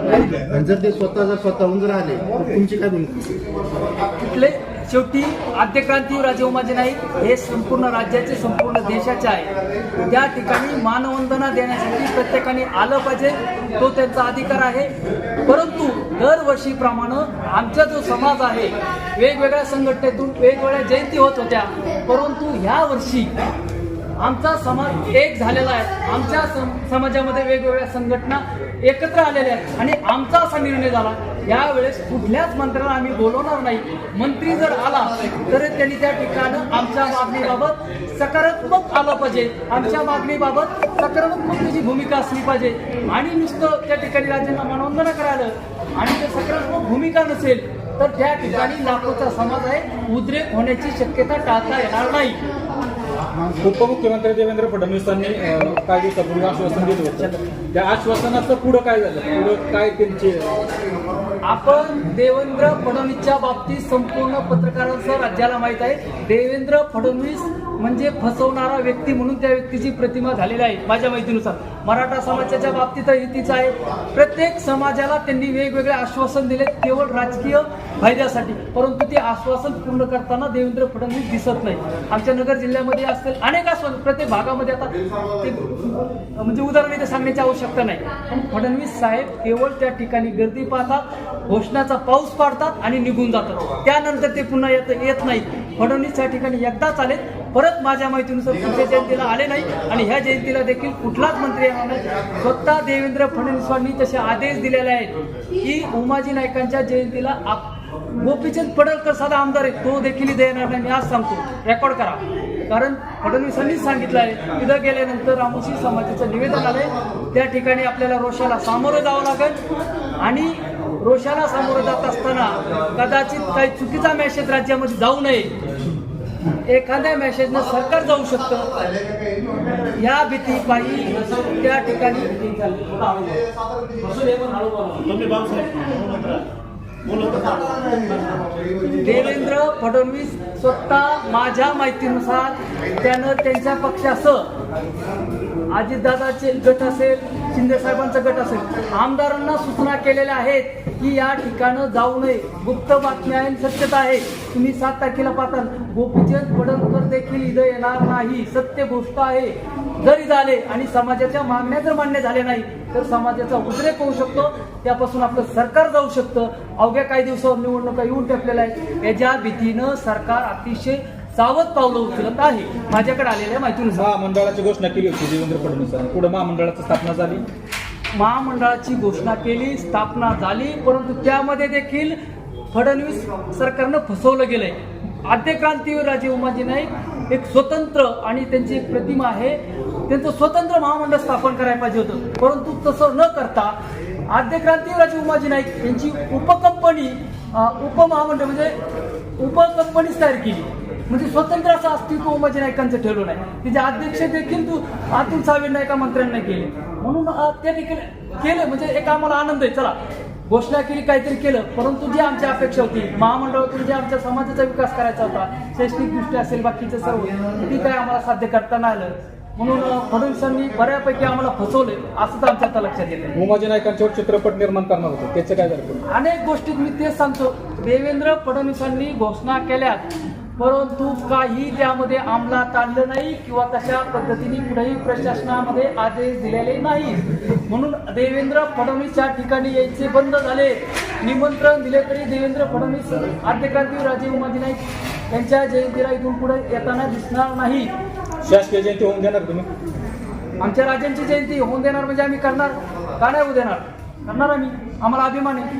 आणि जर ते स्वतः जर स्वतःहून जर आले तर तुमची काय भूमिका कुठले? शेवटी आद्यक्रांती राजे उमाजी नाही हे संपूर्ण राज्याचे संपूर्ण देशाचे आहे. त्या ठिकाणी मानवंदना देण्यासाठी प्रत्येकाने आलं पाहिजे तो त्यांचा अधिकार आहे. परंतु दरवर्षीप्रमाणे आमचा जो समाज आहे वेगवेगळ्या संघटनेतून वेगवेगळ्या जयंती होत होत्या. परंतु ह्या वर्षी आमचा समाज एक झालेला आहे. आमच्या सम- समाजामध्ये वेगवेगळ्या संघटना एकत्र आलेले आहेत. आणि आमचा असा निर्णय झाला यावेळेस कुठल्याच मंत्र्याला आम्ही बोलवणार नाही. मंत्री जर आला तर त्यांनी त्या ठिकाणं आमच्या मागणीबाबत सकारात्मक आलं पाहिजे. आमच्या मागणीबाबत सकारात्मक त्याची भूमिका असली पाहिजे. आणि नुसतं त्या ठिकाणी राज्यांना मानवंदना करायला आणि जर सकारात्मक भूमिका नसेल तर त्या ठिकाणी लाखोचा समाज आहे. उद्रेक होण्याची शक्यता टाळता येणार नाही. उपमुख्यमंत्री देवेंद्र फडणवीसांनी काही दिवसापूर्वी आश्वासन दिलं होतं. त्या आश्वासनाचं पुढं काय झालं? पुढं काय त्यांची आपण देवेंद्र फडणवीसच्या बाबतीत संपूर्ण पत्रकारांसह राज्याला माहीत आहे. देवेंद्र फडणवीस म्हणजे फसवणारा व्यक्ती म्हणून त्या व्यक्तीची प्रतिमा झालेली आहे माझ्या माहितीनुसार. मराठा समाजाच्या बाबतीतही तीच आहे. प्रत्येक समाजाला त्यांनी वेगवेगळे आश्वासन दिले केवळ राजकीय फायद्यासाठी. परंतु ते आश्वासन पूर्ण करताना देवेंद्र फडणवीस दिसत नाही. आमच्या नगर जिल्ह्यामध्ये असतील अनेक आश्वासन प्रत्येक भागामध्ये आता ते म्हणजे उदाहरण इथे सांगण्याची आवश्यकता नाही. पण फडणवीस साहेब केवळ त्या ठिकाणी गर्दी पाहतात घोषणाचा पाऊस पाडतात आणि निघून जातात. त्यानंतर ते पुन्हा येत येत नाही फडणवीस त्या ठिकाणी एकदाच आले परत माझ्या माहितीनुसार पुढच्या जयंतीला आले नाही आणि ह्या जयंतीला देखील कुठलाच मंत्री येणार नाही. स्वतः देवेंद्र फडणवीसांनी तसे आदेश दिलेले आहेत की उमाजी नायकांच्या जयंतीला आप गोपीचंद पडळकर साधा आमदार आहे तो देखील इथे येणार नाही. मी आज सांगतो रेकॉर्ड करा. कारण फडणवीसांनीच सांगितलं आहे तिथं गेल्यानंतर रामोशी समाजाचं निवेदन आलंय. त्या ठिकाणी आपल्याला रोषाला सामोरं जावं लागेल. आणि रोषाला सामोरं जात असताना कदाचित काही चुकीचा मॅसेज राज्यामध्ये जाऊ नये. एखाद्या मेसेजनं सरकार जाऊ शकतं. या भीतीपायी त्या ठिकाणी देवेंद्र फडणवीस स्वतः माझ्या माहितीनुसार त्यानं त्यांच्या पक्षासह अजितदादाचे गट असेल शिंदे साहेबांचा गट असेल. आमदारांना सूचना केलेल्या आहेत की या ठिकाणं जाऊ नये. गुप्त बातमी आहे आणि सत्यता आहे. तुम्ही सात तारखेला पाहताल गोपीचंद पडणकर देखील इथं येणार नाही. सत्य गोष्ट आहे. जरी झाले आणि समाजाच्या मागण्या जर मान्य झाल्या नाही तर समाजाचा उद्रेक होऊ शकतो. त्यापासून आपलं सरकार जाऊ शकतं. अवघ्या काही दिवसावर निवडणुका येऊन टपलेल्या आहेत. याच्या भीतीनं सरकार अतिशय सावध पावलं उचलत आहे. माझ्याकडे आलेल्या माहितीनुसार महामंडळाची घोषणा केली होती देवेंद्र फडणवीसांनी. पुढे महामंडळाची स्थापना झाली. महामंडळाची घोषणा केली स्थापना झाली परंतु त्यामध्ये देखील फडणवीस सरकारनं फसवलं गेलंय. आद्यक्रांतीवीर राजे उमाजी नाईक एक स्वतंत्र आणि त्यांची एक प्रतिमा आहे. त्यांचं स्वतंत्र महामंडळ स्थापन करायला पाहिजे होतं. परंतु तसं न करता आद्यक्रांतीवीर राजे उमाजी नाईक यांची उपकंपनी उपमहामंडळ म्हणजे उपकंपनीच तयार केली. म्हणजे स्वतंत्र असं अस्तित्व उमाजी नायकांचं ठरवलं आहे तिचे अध्यक्ष देखील तू अतुल सावेंना एका मंत्र्यांना केले. म्हणून अं, ते देखील केलं म्हणजे एक आम्हाला आनंद आहे. चला घोषणा केली काहीतरी केलं परंतु जी आमची अपेक्षा होती महामंडळातून जे आमच्या समाजाचा विकास करायचा होता शैक्षणिक दृष्टी असेल बाकीचं सर्व ती काय आम्हाला साध्य करता नाही आलं. म्हणून फडणवीसांनी बऱ्यापैकी आम्हाला फसवले असंच आमच्या आता लक्षात येतं उमाजी नायकांच्यावर चित्रपट निर्माण करणार होते त्याचं काय झालं? अनेक गोष्टीत मी तेच सांगतो. देवेंद्र फडणवीसांनी घोषणा केल्यात परंतु काही त्यामध्ये अंमलात आणलं नाही किंवा तशा पद्धतीने कुठेही प्रशासनामध्ये आदेश दिलेले नाही. म्हणून देवेंद्र फडणवीस या ठिकाणी यायचे बंद झाले. निमंत्रण दिले तरी देवेंद्र फडणवीस आद्यक्रांती राजे उमाजी नाईक यांच्या जयंतीला इथून पुढे येताना दिसणार नाही. शासकीय जयंती होऊन देणार तुम्ही? आमच्या राजांची जयंती होऊन देणार म्हणजे आम्ही करणार. का नाही होऊ देणार? करणार आम्ही. आम्हाला अभिमान आहे.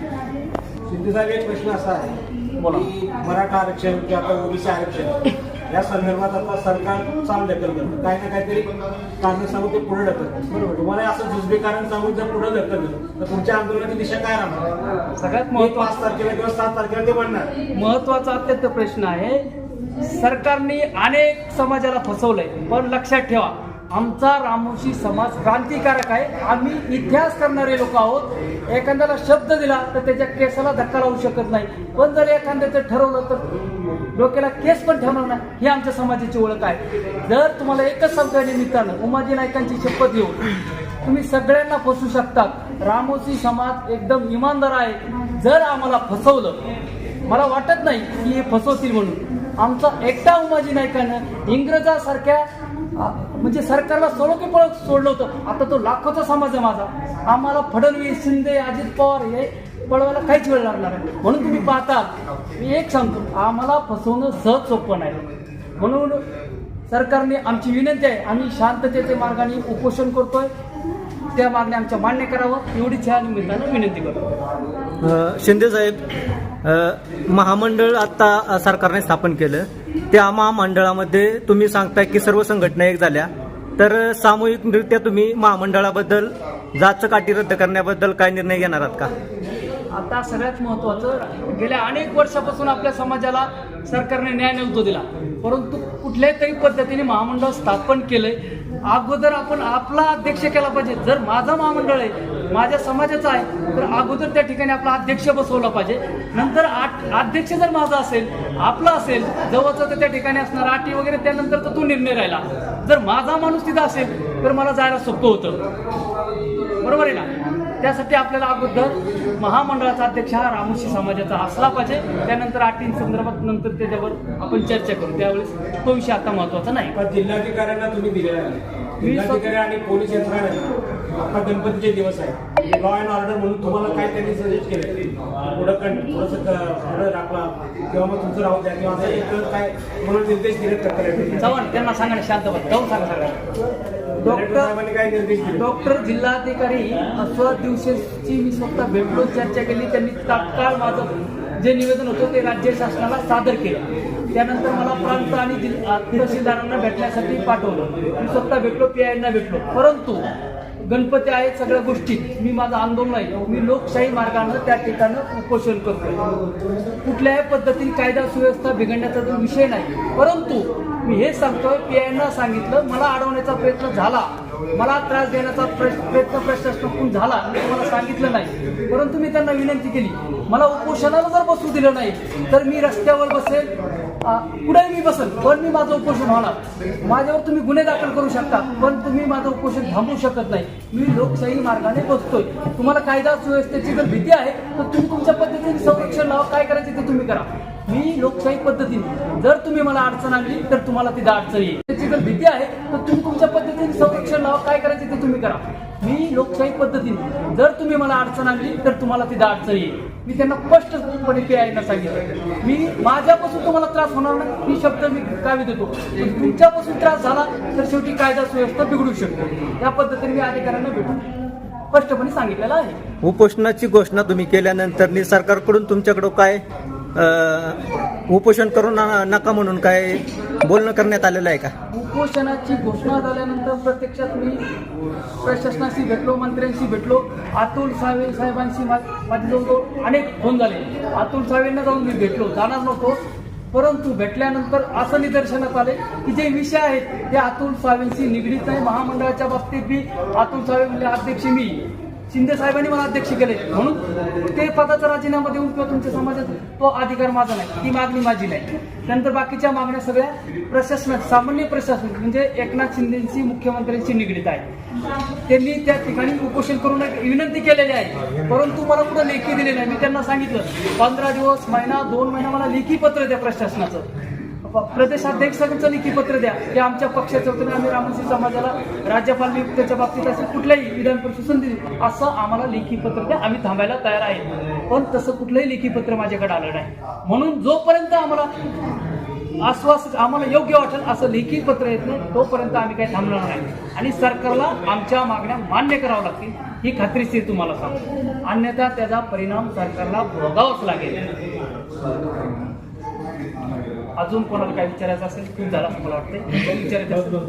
शिंदे साहेब एक प्रश्न असा आहे. की मराठा आरक्षण किंवा आता ओबीसी आरक्षण या संदर्भात आता सरकार चाल ढकल करतं. काही ना काहीतरी कारण सांगून ते पुढे ढकलतं बरोबर. तुम्हाला असं जुजबी कारण सांगून जर पुढे ढकललं तर तुमच्या आंदोलनाची दिशा काय राहणार? सगळ्यात मग महत्वाचं पाच तारखेला किंवा सात तारखेला ते बनणार. महत्त्वाचा अत्यंत प्रश्न आहे. सरकारने अनेक समाजाला फसवलंय पण लक्षात ठेवा. आमचा रामोशी समाज क्रांतिकारक आहे. आम्ही इतिहास करणारे लोक आहोत. एखाद्याला शब्द दिला तर त्याच्या केसाला धक्का लावू शकत नाही. पण जर एखाद्याचं ठरवलं तर डोक्याला केस पण ठेवणार नाही ही आमच्या समाजाची ओळख आहे. जर तुम्हाला एकच सांगता निमित्तानं उमाजी नायकांची शपथ घेऊन तुम्ही सगळ्यांना फसू शकतात रामोशी समाज एकदम इमानदार आहे. जर आम्हाला फसवलं मला वाटत नाही की हे फसवतील म्हणून. आमचा एकटा उमाजी नायकानं इंग्रजासारख्या म्हणजे सरकारला सोडो की पळ सोडलं होतं. आता तो लाखोचा समाज आहे माझा. आम्हाला फडणवीस शिंदे अजित पवार हे पळवायला काहीच वेळ लागणार आहे म्हणून तुम्ही पाहता मी एक सांगतो आम्हाला फसवणं सहज सोपं नाही. म्हणून सरकारने आमची विनंती आहे आम्ही शांततेच्या मार्गाने उपोषण करतोय. त्या मागण्या आमच्या मान्य करावं. एवढीच ह्या निमित्तानं विनंती करतो. शिंदे साहेब महामंडळ आता सरकारने स्थापन केलं. त्या महामंडळामध्ये तुम्ही सांगताय की सर्व संघटना एक झाल्या. तर सामूहिकरित्या तुम्ही महामंडळाबद्दल जातचं काठी रद्द करण्याबद्दल काय निर्णय घेणार आहात का? आता सगळ्यात महत्वाचं गेल्या अनेक वर्षापासून आपल्या समाजाला सरकारने न्याय नव्हतो दिला. परंतु कुठल्याही तरी पद्धतीने महामंडळ स्थापन केलंय. अगोदर आपण आपला अध्यक्ष केला पाहिजे. जर माझा महामंडळ आहे माझ्या समाजाचा आहे तर अगोदर त्या ठिकाणी आपला अध्यक्ष बसवला पाहिजे. नंतर अध्यक्ष जर माझा असेल आपला असेल जवळचा तर त्या ठिकाणी असणार आटी वगैरे त्यानंतर तर तो निर्णय राहिला. जर माझा माणूस तिथं असेल तर मला जायला सोपं होतं. बरोबर आहे ना? त्यासाठी आपल्याला अगोदर महामंडळाचा अध्यक्ष हा रामोशी समाजाचा असला पाहिजे. त्यानंतर अटीं संदर्भात नंतर त्याच्यावर आपण चर्चा करू. त्यावेळेस तो विषय आता महत्त्वाचा नाही. जिल्हाधिकाऱ्यांना तुम्ही दिलेला जिल्हाधिकारी आणि पोलीस यंत्रणा आता गणपतीचे दिवस आहे. लॉ अँड ऑर्डर म्हणून तुम्हाला काय त्यांनी सजेस्ट केलं पुढं कं थोडंसं पुढं राखला किंवा मग तुमचं राहू द्या. किंवा असं एक काय म्हणून निर्देश दिले चव्हाण त्यांना सांगा शांत जाऊन सांगा सगळ्यांना. डॉक्टर डॉक्टर जिल्हाधिकारी स्व दिवशीची मी स्वतः भेटलो चर्चा केली. त्यांनी तात्काळ माझं जे निवेदन होतं ते राज्य शासनाला सादर केलं. त्यानंतर मला प्रांत आणि तहसीलदारांना भेटण्यासाठी पाठवलं. मी स्वतः भेटलो पी आयना भेटलो. परंतु गणपती आहेत सगळ्या गोष्टीत मी माझं आंदोलन आहे. मी लोकशाही मार्गानं त्या ठिकाणं उपोषण करतोय. कुठल्याही पद्धतीने कायदा सुव्यवस्था बिघडण्याचा जो विषय नाही. परंतु मी हे सांगतोय पी आयनं सांगितलं मला अडवण्याचा प्रयत्न झाला. मला त्रास देण्याचा प्रयत्न प्रशासनाकडून झाला. मी तुम्हाला सांगितलं नाही. परंतु मी त्यांना विनंती केली. मला उपोषणाला जर बसू दिलं नाही तर मी रस्त्यावर बसेल कुठेही मी बसेल पण मी माझं उपोषण होणार. माझ्यावर तुम्ही गुन्हे दाखल करू शकता पण तुम्ही माझं उपोषण थांबवू शकत नाही. मी लोकशाही मार्गाने बसतोय. तुम्हाला कायदा सुव्यवस्थेची जर भीती आहे तर तुम्ही तुमच्या पद्धतीने संरक्षण लावा. काय करायचं ते तुम्ही करा. मी लोकशाही पद्धतीने जर तुम्ही मला अडचण आणली तर तुम्हाला तिथं अडचण येईल. त्याची जर भीती आहे तर तुम्ही तुमच्या पद्धतीने संरक्षण लावा. काय करायचं ते तुम्ही करा. मी लोकशाही पद्धतीने जर तुम्ही मला अडचण आणली तर तुम्हाला तिथं अडचण येईल. मी त्यांना स्पष्टपणे ते यायला सांगितलं. मी माझ्यापासून तुम्हाला त्रास होणार नाही ही शब्द मी कावी देतो. पण तुमच्यापासून त्रास झाला तर शेवटी कायदा सुव्यवस्था बिघडू शकतो. या पद्धतीने मी अधिकाऱ्यांना भेटू. स्पष्टपणे सांगितलेलं आहे. उपोषणाची घोषणा तुम्ही केल्यानंतर सरकारकडून तुमच्याकडं काय? उपोषण करून नका म्हणून काय बोलणं करण्यात आलेलं आहे का? उपोषणाची घोषणा झाल्यानंतर प्रत्यक्षात मी प्रशासनाशी भेटलो मंत्र्यांशी भेटलो. अतुल सावे साहेबांशी माझे अनेक फोन झाले. अतुल सावेंना जाऊन मी भेटलो जाणार नव्हतो. परंतु भेटल्यानंतर असं निदर्शनात आले की जे विषय आहेत ते अतुल सावेंशी निगडीत आहे. महामंडळाच्या बाबतीत बी अतुल सावे म्हणजे अध्यक्ष मी. शिंदे साहेबांनी मला अध्यक्ष केले. म्हणून ते पदाचा राजीनामा देऊन किंवा तुमच्या समाजात तो अधिकार माझा नाही. ती मागणी माझी नाही. त्यानंतर बाकीच्या मागण्या सगळ्या प्रशासनात सामान्य प्रशासन म्हणजे एकनाथ शिंदेची मुख्यमंत्र्यांशी निगडीत आहे. त्यांनी त्या ठिकाणी उपोषण करून एक विनंती केलेली आहे. परंतु मला कुठं लेखी दिले नाही. मी त्यांना सांगितलं पंधरा दिवस महिना दोन महिना मला लेखी पत्र द्या प्रशासनाचं. प्रदेशाध्यक्षांचं लेखी पत्र द्या. की आमच्या पक्षाच्या वतीने आम्ही रामोशी समाजाला राज्यपाल नियुक्तीच्या बाबतीत असेल कुठल्याही विधान परिषद संधी देऊ. असं आम्हाला लेखी पत्र द्या. आम्ही थांबायला तयार आहे. पण तसं कुठलंही लेखी पत्र माझ्याकडे आलं नाही. म्हणून जोपर्यंत आम्हाला आश्वास आम्हाला योग्य वाटेल असं लेखी पत्र येत नाही तोपर्यंत आम्ही काही थांबणार नाही. आणि सरकारला आमच्या मागण्या मान्य कराव्या लागतील ही खात्रीशीर तुम्हाला सांगतो. अन्यथा त्याचा परिणाम सरकारला भोगावाच लागेल. अजून कोणाला काय विचारायचं असेल खूप झालं असं मला वाटतं विचारायचं असेल